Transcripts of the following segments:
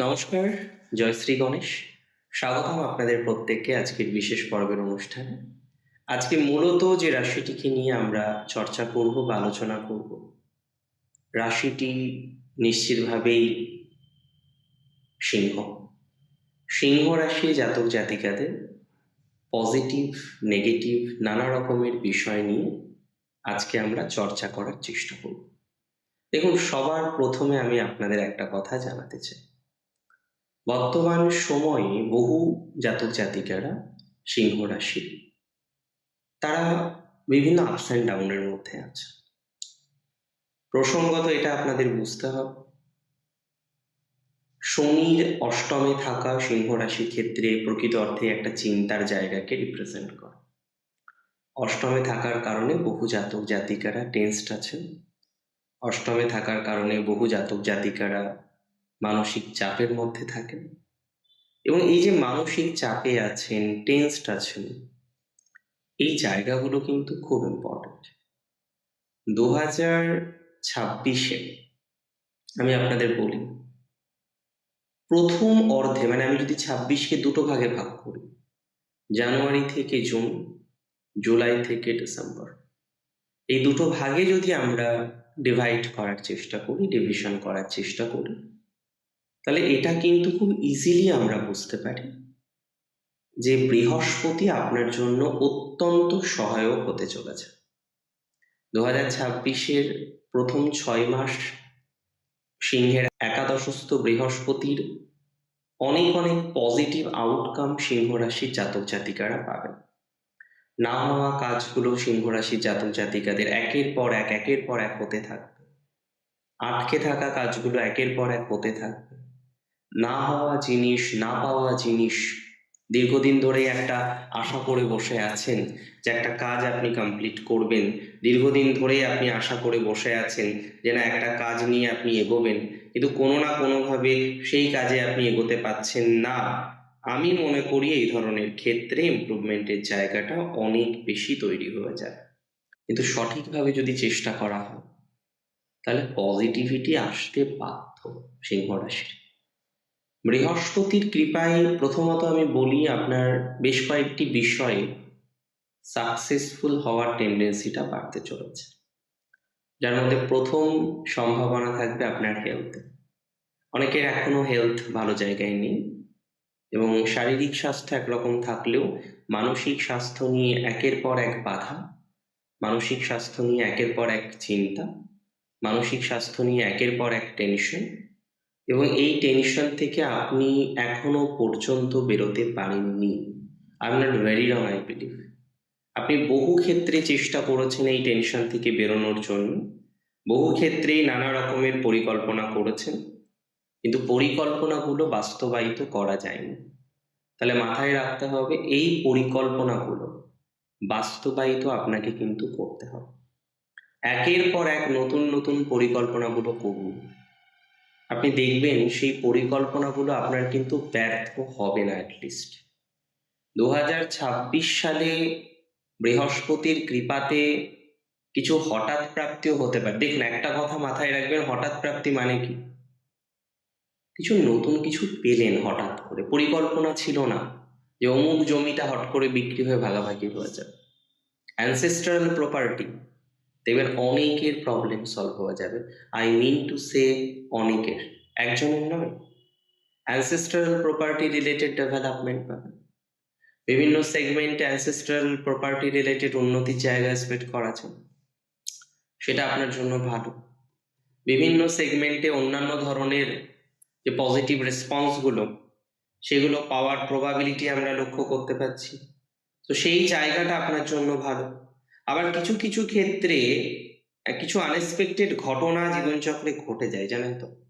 নমস্কার জয়শ্রী গণেশ। স্বাগতম আপনাদের প্রত্যেককে আজকের বিশেষ পর্বের অনুষ্ঠানে। আজকে মূলত যে রাশিটিকে নিয়ে আমরা চর্চা করব বা আলোচনা করব, রাশিটি নিশ্চিতভাবেই সিংহ। সিংহ রাশি জাতক জাতিকাদের পজিটিভ নেগেটিভ নানা রকমের বিষয় নিয়ে আজকে আমরা চর্চা করার চেষ্টা করব। দেখুন, সবার প্রথমে আমি আপনাদের একটা কথা জানাতে চাই। বর্তমান সময়ে বহু জাতক জাতিকারা সিংহ রাশির তারা বিভিন্ন আপস অ্যান্ড ডাউনের মধ্যে আছে। প্রসঙ্গত এটা আপনাদের বুঝতে হবে। শনির অষ্টমে থাকা সিংহ রাশির ক্ষেত্রে প্রকৃত অর্থে একটা চিন্তার জায়গাকে রিপ্রেজেন্ট করে। অষ্টমে থাকার কারণে বহু জাতক জাতিকারা টেন্সড আছেন। অষ্টমে থাকার কারণে বহু জাতক জাতিকারা মানসিক চাপের মধ্যে থাকেন। এবং এই যে মানসিক চাপে আছেন টেন্সড আছেন, এই জায়গাগুলো কিন্তু খুব ইম্পর্টেন্ট দু হাজার ছাব্বিশে আমি আপনাদের বলি, প্রথম অর্ধে মানে আমি যদি ছাব্বিশকে দুটো ভাগে ভাগ করি, জানুয়ারি থেকে জুন, জুলাই থেকে ডিসেম্বর, এই দুটো ভাগে যদি আমরা ডিভাইড করার চেষ্টা করি ডিভিশন করার চেষ্টা করি তাহলে এটা কিন্তু খুব ইজিলি আমরা বুঝতে পারি যে বৃহস্পতি আপনার জন্য অত্যন্ত সহায়ক হতে চলেছে। দু হাজার ছাব্বিশের প্রথম ছয় মাস সিংহের একাদশস্থ বৃহস্পতির অনেক অনেক পজিটিভ আউটকাম সিংহ রাশির জাতক জাতিকারা পাবেন। না হওয়া কাজগুলো সিংহ রাশির জাতক জাতিকাদের একের পর এক, একের পর এক হতে থাকবে। আটকে থাকা কাজগুলো একের পর এক হতে থাকবে। না হওয়া জিনিস, না পাওয়া জিনিস, দীর্ঘদিন ধরে একটা আশা করে বসে আছেন যে একটা কাজ আপনি কমপ্লিট করবেন। দীর্ঘদিন ধরেই আপনি আশা করে বসে আছেন যে না, একটা কাজ নিয়ে আপনি এগোবেন। কিন্তু কোনো না কোনোভাবে সেই কাজে আপনি এগোতে পাচ্ছেন না। আমি মনে করি এই ধরনের ক্ষেত্রে ইমপ্রুভমেন্টের জায়গাটা অনেক বেশি তৈরি হয়ে যায় কিন্তু সঠিকভাবে যদি চেষ্টা করা হয়, তাহলে পজিটিভিটি আসতে বাধ্য সিংহ রাশির। বৃহস্পতির কৃপায় প্রথমত আমি বলি আপনার বেশ কয়েকটি বিষয়ে সাকসেসফুল হওয়ার টেন্ডেন্সিটা বাড়তে চলেছে। যার মধ্যে প্রথম সম্ভাবনা থাকবে আপনার হেলথে অনেকের এখনও হেলথ ভালো জায়গায় নেই এবং শারীরিক স্বাস্থ্য একরকম থাকলেও মানসিক স্বাস্থ্য নিয়ে একের পর এক বাধা, মানসিক স্বাস্থ্য নিয়ে একের পর এক চিন্তা, মানসিক স্বাস্থ্য নিয়ে একের পর এক টেনশন এবং এই টেনশন থেকে আপনি এখনও পর্যন্ত বেরোতে পারেননি। I am not very wrong I believe আপনি বহু ক্ষেত্রে চেষ্টা করেছেন এই টেনশন থেকে বেরোনোর জন্য। বহু ক্ষেত্রেই নানা রকমের পরিকল্পনা করেছেন। কিন্তু পরিকল্পনাগুলো বাস্তবায়িত করা যায়নি। তাহলে মাথায় রাখতে হবে, এই পরিকল্পনাগুলো বাস্তবায়িত আপনাকে কিন্তু করতে হবে। একের পর এক নতুন নতুন পরিকল্পনাগুলো করুন। আপনি দেখবেন সেই পরিকল্পনাগুলো আপনার কিন্তু ব্যর্থ হবে না অ্যাটলিস্ট দু হাজার ছাব্বিশ সালে বৃহস্পতির কৃপাতে কিছু হঠাৎ প্রাপ্তিও হতে পারে। দেখুন, একটা কথা মাথায় রাখবেন, হঠাৎ প্রাপ্তি মানে কি? কিছু নতুন কিছু পেলেন হঠাৎ করে। পরিকল্পনা ছিল না যে অমুক জমিটা হট করে বিক্রি হয়ে ভাগাভাগি হয়ে যাবে। অ্যানসেস্ট্রাল প্রপার্টি দেখবেন অনেকের প্রবলেম সলভ হয়ে যাবে। আই মিন টু সে অনেকের। একজনের নয়। অ্যানসেস্ট্রাল প্রপার্টি রিলেটেড ডেভেলপমেন্ট পাবেন। বিভিন্ন সেগমেন্টে অ্যানসেস্ট্রাল প্রপার্টি রিলেটেড উন্নতির জায়গা এক্সপেক্ট করা যায় সেটা আপনার জন্য ভালো। বিভিন্ন সেগমেন্টে অন্যান্য ধরনের যে পজিটিভ রেসপন্সগুলো সেগুলো পাওয়ার প্রবাবিলিটি আমরা লক্ষ্য করতে পারছি। তো সেই জায়গাটা আপনার জন্য ভালো। আবার কিছু কিছু ক্ষেত্রে কিছু আনএক্সপেক্টেড ঘটনা জীবনচক্রে ঘটে যায়, জানেন তো?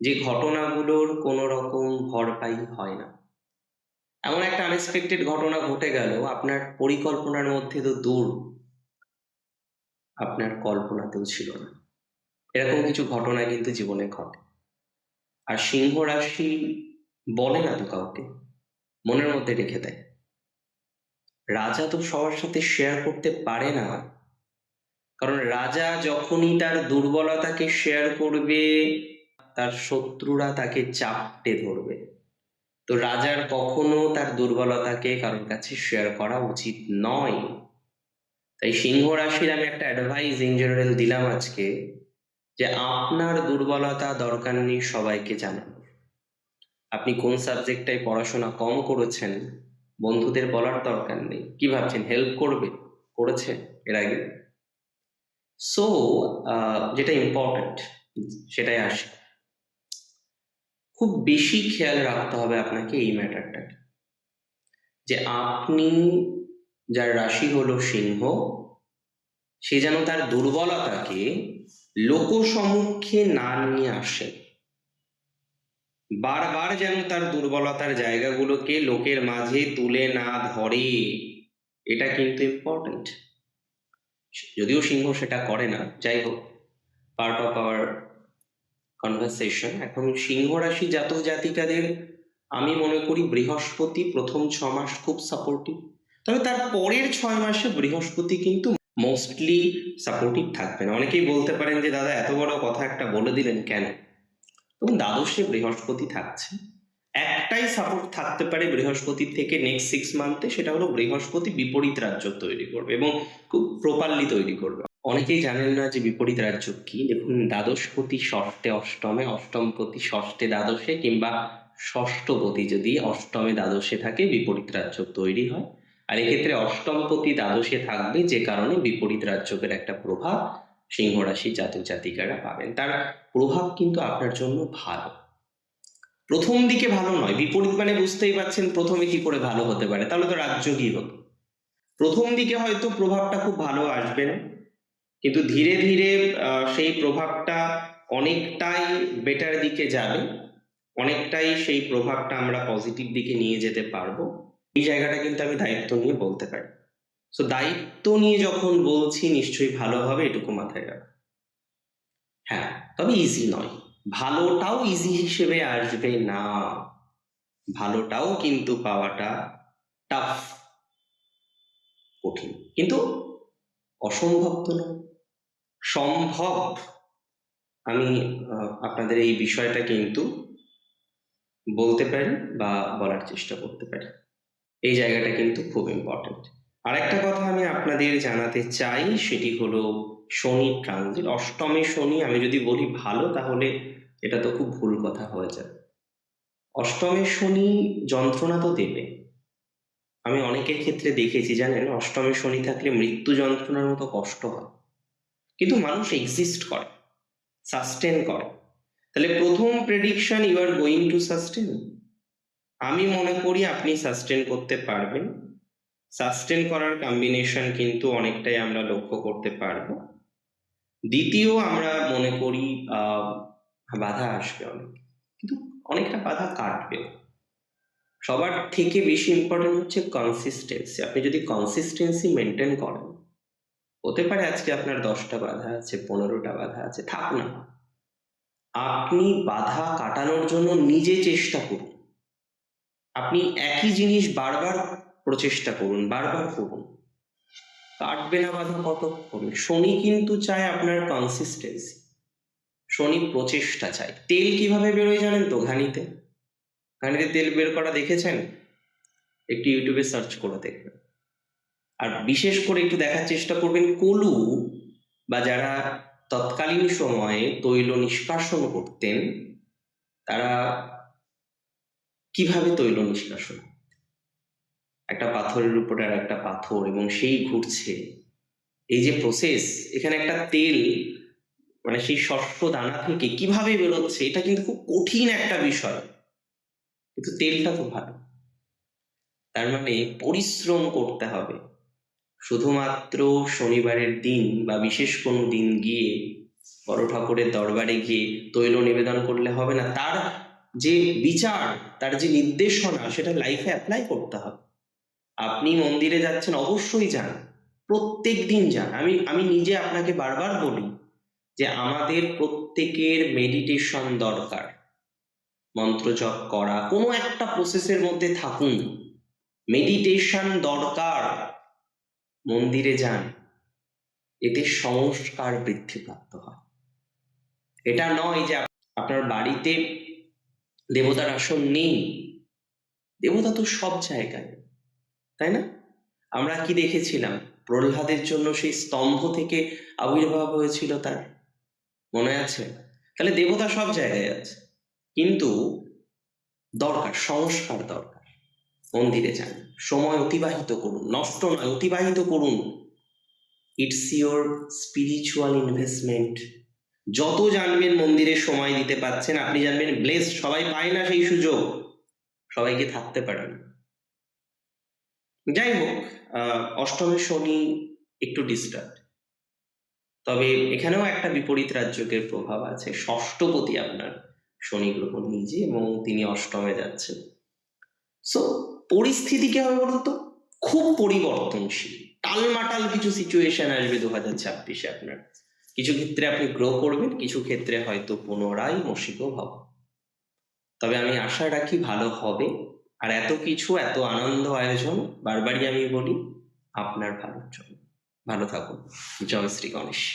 যে ঘটনাগুলোর কোনো রকম ভরপাই হয় না। এমন একটা আনএক্সপেক্টেড ঘটনা ঘটে গেল, আপনার পরিকল্পনার মধ্যে তো দূর। আপনার কল্পনাতেও ছিল না। এরকম কিছু ঘটনা কিন্তু জীবনে ঘটে। আর সিংহ রাশি বলে না তো কাউকে? মনের মধ্যে রেখে দেয়। রাজা তো সবার সাথে শেয়ার করতে পারে না। কারণ রাজা যখনই তার দুর্বলতাকে শেয়ার করবে, তার শত্রুরা তাকে চাপটে ধরবে। তো রাজার কখনো তার দুর্বলতাকে কারোর কাছে শেয়ার করা উচিত নয়। তাই সিংহ রাশির আমি একটা অ্যাডভাইস ইন জেনারেল দিলাম আজকে, যে আপনার দুর্বলতা দরকার নেই সবাইকে জানানো। আপনি কোন সাবজেক্টটায় পড়াশোনা কম করেছেন বন্ধুদের বলার দরকার নেই। কি ভাবছেন? হেল্প করবে? করেছে এর আগে? সো যেটা ইম্পর্ট্যান্ট সেটাই আসে। খুব বেশি খেয়াল রাখতে হবে আপনাকে এই ম্যাটারটাকে যে আপনি যার রাশি হলো সিংহ, সে যেন তার দুর্বলতাকে লোকসমক্ষে না নিয়ে আসে। বারবার যেন তার দুর্বলতার জায়গাগুলোকে লোকের মাঝে তুলে না ধরে। এটা কিন্তু ইম্পর্টেন্ট যদিও সিংহ সেটা করে না, যাই হোক পার্ট অফ আওয়ার কনভারসেশন এখন সিংহ রাশি জাতক জাতিকাদের, আমি মনে করি বৃহস্পতি প্রথম ছ মাস খুব সাপোর্টিভ তবে তার পরের ছয় মাসে বৃহস্পতি কিন্তু মোস্টলি সাপোর্টিভ থাকবে না। অনেকেই বলতে পারেন যে, দাদা, এত বড় কথা একটা বলে দিলেন কেন? এবং দ্বাদশে বৃহস্পতি থাকছে। একটাই সাপোর্ট থাকতে পারে বৃহস্পতির থেকে নেক্সট সিক্স মান্থে সেটা হলো বৃহস্পতি বিপরীত রাজ্য তৈরি করবে এবং খুব প্রপারলি তৈরি করবে। অনেকেই জানেন না যে বিপরীত রাজ্য কি। দেখুন, দ্বাদশপতি ষষ্ঠে অষ্টমে, অষ্টমপতি ষষ্ঠে দ্বাদশে কিংবা ষষ্ঠপতি যদি অষ্টমে দ্বাদশে থাকে, বিপরীত রাজ্য তৈরি হয়। আর এক্ষেত্রে অষ্টমপতি দ্বাদশে থাকবে যে কারণে বিপরীত রাজ্যকের একটা প্রভাব সিংহ রাশি জাতক জাতিকারা পাবেন। তার প্রভাব কিন্তু আপনার জন্য ভালো। প্রথম দিকে ভালো নয়, বিপরীত মানে বুঝতেই পারছেন প্রথমে কি করে ভালো হতে পারে, তাহলে তো রাজ্য কি হতো প্রথম দিকে হয়তো প্রভাবটা খুব ভালো আসবে না, কিন্তু ধীরে ধীরে সেই প্রভাবটা অনেকটাই বেটার দিকে যাবে, অনেকটাই সেই প্রভাবটা আমরা পজিটিভ দিকে নিয়ে যেতে পারব। এই জায়গাটা কিন্তু আমি দায়িত্ব নিয়ে বলতে পারি। সো দায়িত্ব নিয়ে যখন বলছি, নিশ্চয়ই ভালো হবে, এটুকু মাথায় রাখ। হ্যাঁ তবে ইজি নয়। ভালোটাও ইজি হিসেবে আসবে না। ভালোটাও কিন্তু পাওয়াটা টাফ কঠিন। কিন্তু অসম্ভব তো নয়। সম্ভব। আমি আপনাদের এই বিষয়টা কিন্তু বলতে পারি বা বলার চেষ্টা করতে পারি। এই জায়গাটা কিন্তু খুব ইম্পর্টেন্ট আরেকটা কথা আমি আপনাদের জানাতে চাই, সেটি হলো শনি ট্রানজিট অষ্টমে শনি, আমি যদি বলি ভালো, তাহলে এটা তো খুব ভুল কথা হয়ে যাবে। অষ্টমে শনি যন্ত্রণা তো দেবে। আমি অনেকের ক্ষেত্রে দেখেছি, জানেন, অষ্টমে শনি থাকলে মৃত্যু যন্ত্রণার মতো কষ্ট হয়। কিন্তু মানুষ এক্সিস্ট করে সাস্টেন করে। তাহলে প্রথম prediction you are going to sustain আমি মনে করি আপনি সাস্টেন করতে পারবেন। সাস্টেন করার কম্বিনেশন কিন্তু অনেকটাই আমরা লক্ষ্য করতে পারব। দ্বিতীয় আমরা মনে করি বাধা আসবে অনেক। কিন্তু অনেকটা বাধা কাটবে। সবার থেকে বেশি ইম্পর্টেন্ট হচ্ছে কনসিস্টেন্সি আপনি যদি কনসিস্টেন্সি মেনটেন করেন, হতে পারে আজকে আপনার দশটা বাধা আছে, পনেরোটা বাধা আছে, থাক না। আপনি বাধা কাটানোর জন্য নিজে চেষ্টা করুন। আপনি একই জিনিস বারবার প্রচেষ্টা করুন, বারবার করুন। কাটবে না বাধা কতক্ষণ? শনি কিন্তু চায় আপনার কনসিস্টেন্সি শনি প্রচেষ্টা চায়। তেল কীভাবে বেরোয় জানেন তো ঘানিতে? ঘানিতে তেল বের করা দেখেছেন? একটু ইউটিউবে সার্চ করে দেখবেন। আর বিশেষ করে একটু দেখার চেষ্টা করবেন, কলু বা যারা তৎকালীন সময়ে তৈল নিষ্কাশন করতেন, তারা কীভাবে তৈল নিষ্কাশন? একটা পাথরের উপরে আর একটা পাথর এবং সেই ঘুরছে। এই যে প্রসেস এখানে একটা তেল মানে সেই শস্য দানা থেকে কীভাবে বেরোচ্ছে, এটা কিন্তু খুব কঠিন একটা বিষয়। কিন্তু তেলটা তো ভালো। তার মানে পরিশ্রম করতে হবে। শুধুমাত্র শনিবারের দিন বা বিশেষ কোনো দিন গিয়ে বড় ঠাকুরের দরবারে গিয়ে তৈল নিবেদন করলে হবে না। তার যে বিচার, তার যে নির্দেশনা, সেটা লাইফে অ্যাপ্লাই করতে হবে। আপনি মন্দিরে যাচ্ছেন, অবশ্যই যান। প্রত্যেক দিন যান। আমি আমি নিজে আপনাকে বারবার বলি যে আমাদের প্রত্যেকের মেডিটেশন দরকার। মন্ত্র জপ করা, কোনো একটা প্রসেসের মধ্যে থাকুন। মেডিটেশন দরকার। মন্দিরে যান। এতে সংস্কার বৃদ্ধি বৃদ্ধিপ্রাপ্ত হয়। এটা নয় যে আপনার বাড়িতে দেবতার আসন নেই। দেবতা তো সব জায়গায়। তাই না? আমরা কি দেখেছিলাম? প্রহ্লাদের জন্য সেই স্তম্ভ থেকে আবির্ভাব হয়েছিল তার। মনে আছে? তাহলে দেবতা সব জায়গায় আছে। কিন্তু দরকার, সংস্কার দরকার। মন্দিরে যান। সময় অতিবাহিত করুন। নষ্ট নয়, অতিবাহিত করুন। ইটস ইওর স্পিরিচুয়াল ইনভেস্টমেন্ট যত জানবেন মন্দিরে সময় দিতে পাচ্ছেন, আপনি জানবেন ব্লেস সবাই পায় না সেই সুযোগ। সবাইকে থাকতে পারে না। যাই হোক অষ্টমে শনি একটু ডিস্টার্ব তবে এখানেও একটা বিপরীত রাজ্যকের প্রভাব আছে। ষষ্ঠপতি আপনার শনি গ্রহ নিজে এবং তিনি অষ্টমে যাচ্ছেন। সো পরিস্থিতি কি হবে বলুন তো? খুব পরিবর্তনশীল। টালমাটাল কিছু সিচুয়েশন আসবে দু হাজার ছাব্বিশে আপনার। কিছু ক্ষেত্রে আপনি গ্রো করবেন, কিছু ক্ষেত্রে হয়তো পুনরায় মসিক হব তবে আমি আশা রাখি ভালো হবে। আর এত কিছু, এত আনন্দ আয়োজন বারবারই আমি বলি, আপনার ভালোর জন্য। ভালো থাকুন। জয় শ্রী গণেশ।